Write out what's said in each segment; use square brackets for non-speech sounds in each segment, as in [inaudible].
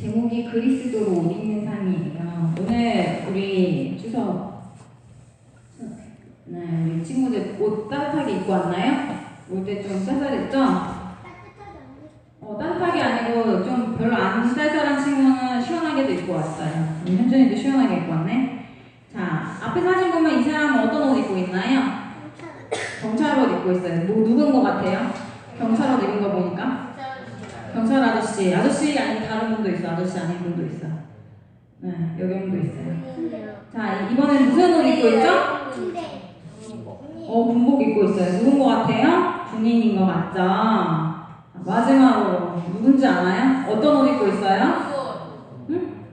제목이 그리스도로 옷 입는 삶이에요. 오늘 우리 주서 네, 우리 친구들 옷 따뜻하게 입고 왔나요? 올때 좀 쌀쌀했죠? 어, 따뜻하게 아니고 좀 별로 안 쌀쌀한 친구는 시원하게도 입고 왔어요. 우리 현준이도 시원하게 입고 왔네. 자, 앞에 사진 보면 이 사람은 어떤 옷 입고 있나요? 경찰 옷 입고 있어요. 뭐 누군 것 같아요? 경찰 옷 입은 거 보니까? 경찰 아저씨, 아저씨 아닌 다른 분도 있어. 아저씨 아닌 분도 있어. 네, 여기 분도 있어요. 자, 이번엔 무슨 옷 입고 있죠? 어, 군복 입고 있어요. 누군 것 같아요? 군인인 것 같죠? 마지막으로 누군지 아나요? 어떤 옷 입고 있어요? 응?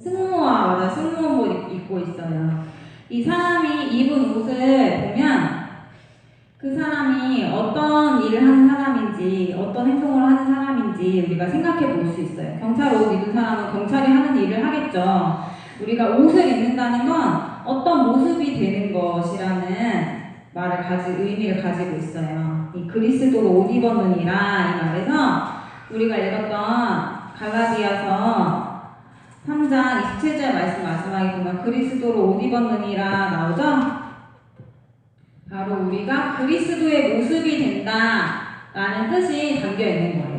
승무원 맞아 승무원 옷 입고 있어요. 이 사람이 입은 옷을 보면 그 사람이 어떤 일을 하는 사람인지 어떤 행동을 하는 사람인지 우리가 생각해 볼 수 있어요. 경찰 옷 입은 사람은 경찰이 하는 일을 하겠죠. 우리가 옷을 입는다는 건 어떤 모습이 되는 것이라는 말을 가지 의미를 가지고 있어요. 이 그리스도로 옷 입었느니라 이 말에서 우리가 읽었던 갈라디아서 3장 27절 말씀 마지막에 보면 그리스도로 옷 입었느니라 나오죠? 바로 우리가 그리스도의 모습이 된다라는 뜻이 담겨 있는 거예요.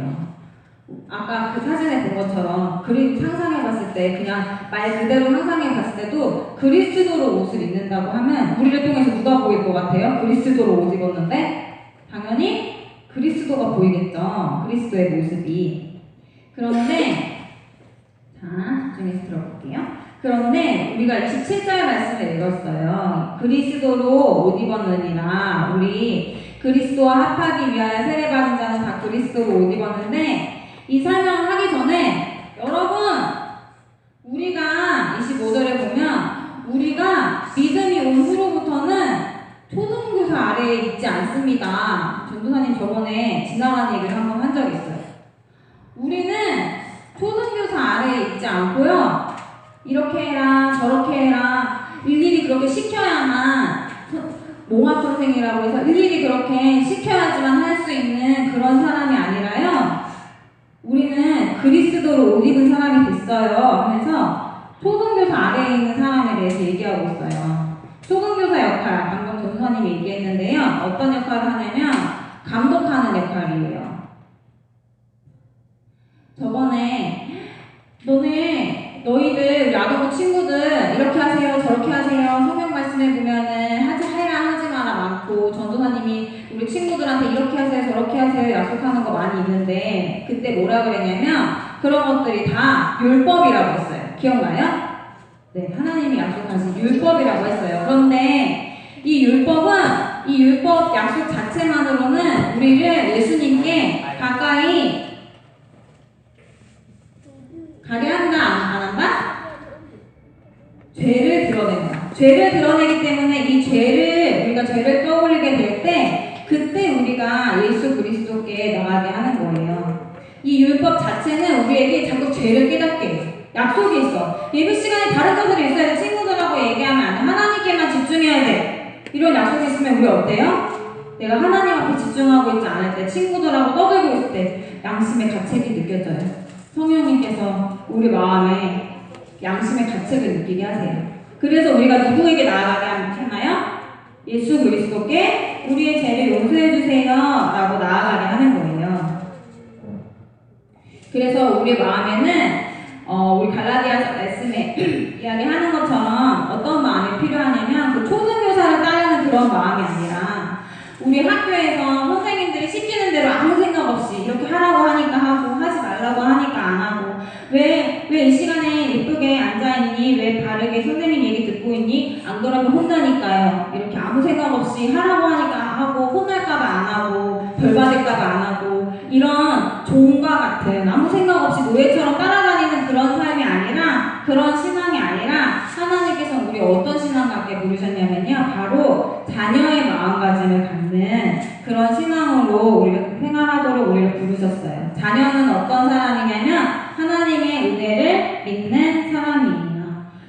아까 그 사진에 본 것처럼 그림 상상해 봤을 때 그냥 말 그대로 상상해 봤을 때도 그리스도로 옷을 입는다고 하면 우리를 통해서 누가 보일 것 같아요? 그리스도로 옷 입었는데 당연히 그리스도가 보이겠죠. 그리스도의 모습이. 그런데 자 집중해서 들어볼게요. 그런데 우리가 27절 말씀을 읽었어요. 그리스도로 옷 입었느니라 우리 그리스도와 합하기 위하여 세례받은 자는 다 그리스도로 옷 입었는데 이 설명을 하기 전에 여러분 우리가 25절에 보면 우리가 믿음이 온 후로부터는 초등교사 아래에 있지 않습니다. 전도사님 저번에 지나간 얘기를 한 번 한 적이 있어요. 우리는 초등교사 아래에 있지 않고요. 이렇게 해라 저렇게 해라 일일이 그렇게 시켜야만 몽합 선생이라고 해서 일일이 그렇게 시켜야지만 할 수 있는 그런 사람이. 우리는 그리스도로 옷 입은 사람이 됐어요 하면서 초등교사 아래에 있는 사람에 대해서 얘기하고 있어요. 초등교사 역할, 방금 전사님이 얘기했는데요. 어떤 역할을 하냐면 감독하는 역할이에요. 저번에 너네 너희들 아동부 친구들 이렇게 하세요 저렇게 하세요 성경 말씀에 보면은 하지 해라 하지 마라 많고 전도사님이 우리 친구들한테 이렇게 하세요 저렇게 하세요 약속하는 거 많이 있는데 그때 뭐라 그랬냐면 그런 것들이 다 율법이라고 했어요 기억나요? 네 하나님이 약속하신 율법이라고 했어요 그런데 이 율법은 이 율법 약속 자체만으로는 우리를 예수님께 가까이 가게 한다 안, 안 한다? 죄를 드러낸다. 죄를 드러내기 때문에 이 죄를 우리가 죄를 떠올리게 될 때 그때 우리가 예수 그리스도께 나가게 하는 거예요. 이 율법 자체는 우리에게 자꾸 죄를 깨닫게 해요. 약속이 있어. 예배 시간에 다른 것들이 있어야 돼. 친구들하고 얘기하면 안 돼. 하나님께만 집중해야 돼. 이런 약속이 있으면 우리 어때요? 내가 하나님 앞에 집중하고 있지 않을 때, 친구들하고 떠들고 있을 때 양심의 가책이 느껴져요. 성령님께서 우리 마음에 양심의 가책을 느끼게 하세요. 그래서 우리가 누구에게 나아가게 하나요? 예수 그리스도께 우리의 죄를 용서해 주세요. 라고 나아가게 하는 거예요. 그래서 우리 마음에는 어, 우리 갈라디아서 말씀에 [clears throat] 이야기하는 것처럼 어떤 마음이 필요하냐면 그 초등교사를 따르는 그런 마음이 아니라 우리 학교에서 선생님들이 시키는 대로 아무 생각 없이 이렇게 하라고 하니까 하고 하지 말라고 하니까 안 하고 왜 왜 이 시간에 예쁘게 앉아있니? 왜 바르게 선생님 얘기 듣고 있니? 안 그러면 혼나니까요. 이렇게 아무 생각 없이 하라고 하니까 하고 혼날까봐 안 하고 벌 받을까봐 안 하고 이런 종과 같은 노예처럼 따라다니는 그런 삶이 아니라 그런 신앙이 아니라 하나님께서 우리 어떤 신앙 갖게 부르셨냐면요. 바로 자녀의 마음가짐을 갖는 그런 신앙으로 우리가 생활하도록 우리를 부르셨어요. 자녀는 어떤 사람이냐면 하나님의 은혜를 믿는 사람이에요.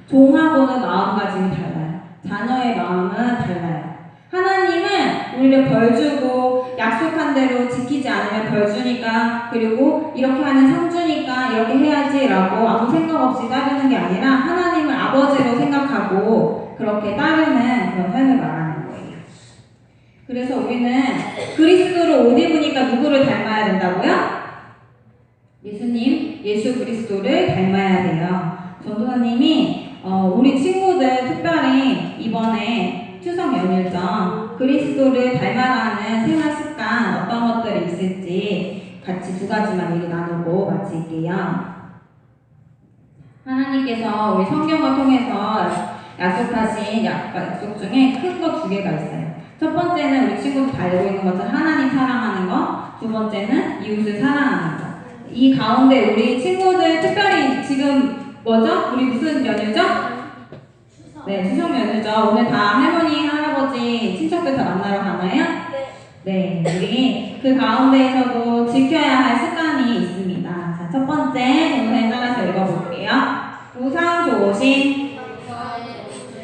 종하고는 마음가짐이 달라요. 자녀의 마음은 달라요. 하나님은 우리를 벌 주고 약속한 대로 지키지 않으면 벌 주니까 그리고 이렇게 하면 상 주니까 이렇게 해야지라고 아무 생각 없이 따르는 게 아니라 하나님을 아버지로 생각하고 그렇게 따르는 그런 삶을 말하는 거예요. 그래서 우리는 그리스도를 옷 입으니까 누구를 닮아야 된다고요? 예수님, 예수 그리스도를 닮아야 돼요. 전도사님이 어, 우리 친구들 특별히 이번에 추석 연휴죠. 그리스도를 닮아가는 생활 습관 어떤 것들이 있을지 같이 두 가지만 얘기 나누고 마칠게요. 하나님께서 우리 성경을 통해서 약속하신 약- 약속 중에 큰 거 두 개가 있어요. 첫 번째는 우리 친구들 다 알고 있는 것처럼 하나님 사랑하는 거, 두 번째는 이웃을 사랑하는 거. 이 가운데 우리 친구들 특별히 지금 뭐죠? 우리 무슨 연휴죠? 네, 추석 연휴죠. 오늘 다 할머니, 할아버지, 친척들 다 만나러 가나요? 네, 우리 그 가운데에서도 지켜야 할 습관이 있습니다. 자, 첫 번째, 동생 따라서 읽어볼게요. 우상 조심.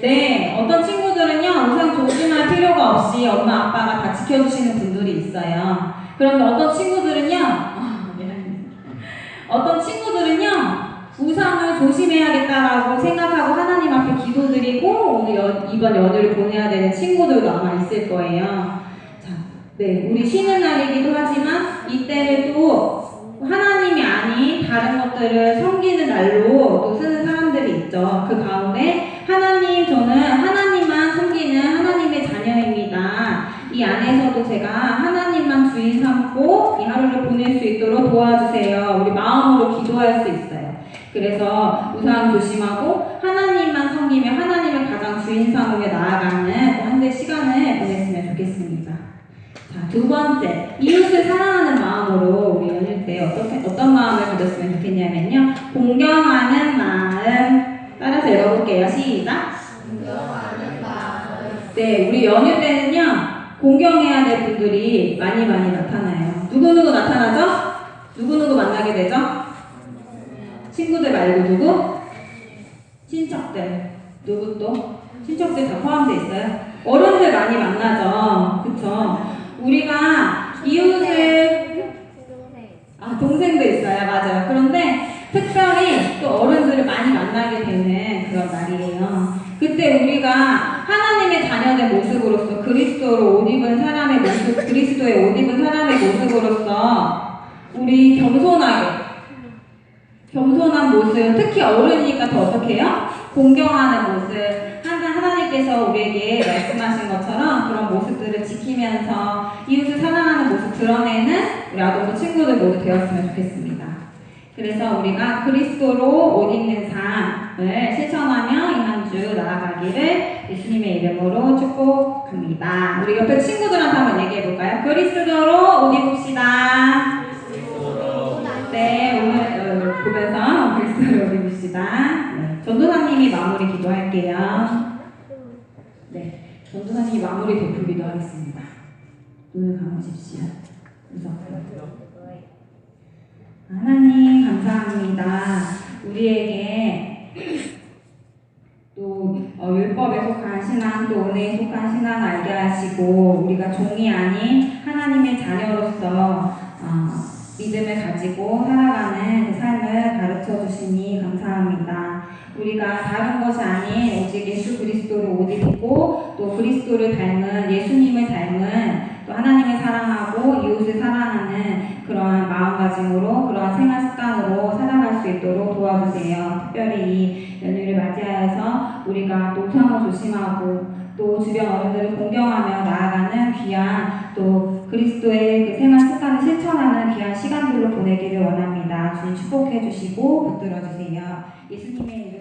네, 어떤 친구들은요, 우상 조심할 필요가 없이 엄마, 아빠가 다 지켜주시는 분들이 있어요. 그런데 어떤 친구들은요, 아. 어떤 친구들은요, 우상을 조심해야겠다라고 생각하고 하나님 앞에 기도드리고 오늘 연- 이번 연휴를 보내야 되는 친구들도 아마 있을 거예요. 자, 네, 우리 쉬는 날이기도 하지만 이때를 또 하나님이 아닌 다른 것들을 섬기는 날로 또 쓰는 사람들이 있죠. 그 가운데 하나님, 저는 하나님만 섬기는 하나님의 자녀입니다. 이 안에서도 제가 하나님만 주인 삼고 이 하루를 보낼 수 있도록 도와주세요. 우리 마음으로 기도할 수 있어요. 그래서 우상 조심하고 하나님만 섬기며 하나님을 가장 주인 삼으며 나아가는 또 한대 시간을 보냈으면 좋겠습니다. 자, 두 번째, 이웃을 사랑하는 마음으로 우리 연휴 때 어떻게, 어떤 마음을 가졌으면 좋겠냐면요. 공경하는 마음. 따라서 읽어볼게요. 시작. 네, 우리 연휴 때는요, 공경해야 될 분들이 많이 많이 나타나요. 누구누구 나타나죠? 누구누구 만나게 되죠? 친구들 말고 누구? 친척들. 누구 또? 친척들 다 포함되어 있어요. 어른들 많이 만나죠. 그쵸? 우리가 이웃을, 아, 동생도 있어요. 맞아요. 그런데 특별히 또 어른들을 많이 만나게 되는 그런 날이에요. 그때 우리가 하나님의 자녀된 모습으로서 그리스도로 옷 입은 사람의 모습, 그리스도의 옷 입은 사람의 모습으로서 우리 겸손하게 겸손한 모습, 특히 어른이니까 더 어떻게 해요? 공경하는 모습. 하나, 하나님께서 우리에게 말씀하신 것처럼 그런 모습들을 지키면서 이웃을 사랑하는 모습 드러내는 우리 아동부 친구들 모두 되었으면 좋겠습니다. 그래서 우리가 그리스도로 옷 입는 삶을 실천하며 이한주 나아가기를 예수님의 이름으로 축복합니다. 우리 옆에 친구들한테 한번 얘기해 볼까요? 그리스도로 옷 입읍시다. 네, 오늘 어, 보면서 그리스도를 올립시다. 네, 전도사님이 마무리 기도할게요. 네, 전도사님이 마무리 베풀기도 하겠습니다. 눈을 감으십시오. 무섭고요. 하나님 감사합니다. 우리에게 또 어, 율법에 속한 신앙 또 은혜에 속한 신앙 알게 하시고 우리가 종이 아닌 하나님의 자녀로서 어, 믿음을 가지고 살아가는 그 삶을 가르쳐 주시니 감사합니다. 우리가 다른 것이 아닌 오직 예수 그리스도를 옷 입고 또 그리스도를 닮은 예수님을 닮은 또 하나님을 사랑하고 이웃을 사랑하는 그러한 마음가짐으로 그러한 생활 습관으로 살아갈 수 있도록 도와주세요. 특별히 이 연휴를 맞이하여서 우리가 또 우상을 조심하고 또 주변 어른들을 공경하며 나아가는 귀한 또 그리스도의 그 생활 습관을 실천하는 귀한 시간들로 보내기를 원합니다. 주님 축복해 주시고 붙들어 주세요. 예수님의 이름으로